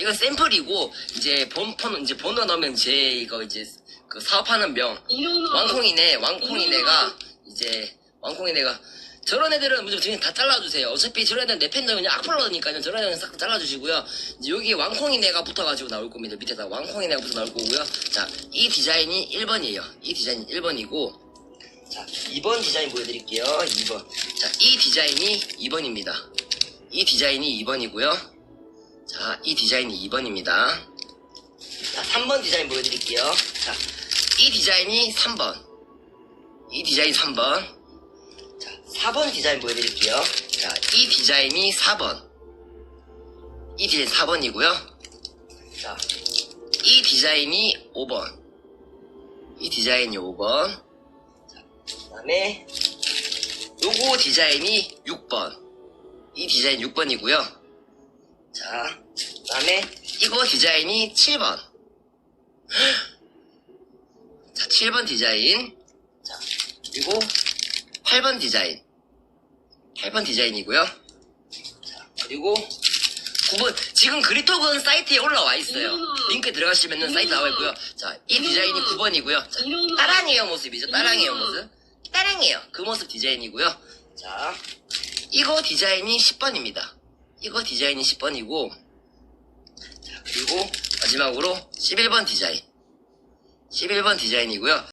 이건 샘플이고 이제 본폰 이제 번호 넣으면 제 이거 이제 그 사업하는 명 왕콩이네 왕콩이네가 이제 왕콩이네가 저런 애들은 무조건 그냥 다 잘라주세요. 어차피 저런 애들은 내 팬들 그냥 악플러니까요. 저런 애들은 싹 잘라주시고요. 이제 여기 왕콩이네가 붙어가지고 나올 겁니다. 밑에다 왕콩이네가 붙어 나올 거고요. 자, 이 디자인이 1번이에요. 이 디자인이 1번이고 자, 2번 디자인 보여드릴게요. 2번. 자, 이 디자인이 2번입니다. 이 디자인이 2번이고요. 자, 이 디자인이 2번입니다. 자, 3번 디자인 보여드릴게요. 자, 이 디자인이 3번. 이 디자인 3번. 자, 4번 디자인 보여드릴게요. 자, 이 디자인이 4번. 이 디자인 4번이고요. 자, 이 디자인이 5번. 이 디자인이 5번. 자, 그 다음에, 요거 디자인이 6번. 이 디자인 6번이고요. 자, 그 다음에, 이거 디자인이 7번. 자, 7번 디자인. 자, 그리고 8번 디자인. 8번 디자인이고요. 자, 그리고 9번. 지금 그리톡은 사이트에 올라와 있어요. 링크 들어가시면 사이트 나와 있고요. 자, 이 디자인이 9번이고요. 자, 따랑해요 모습이죠. 따랑해요 모습. 따랑해요. 그 모습 디자인이고요. 자, 이거 디자인이 10번입니다. 이거 디자인이 10번이고, 자, 그리고 마지막으로 11번 디자인. 11번 디자인이고요.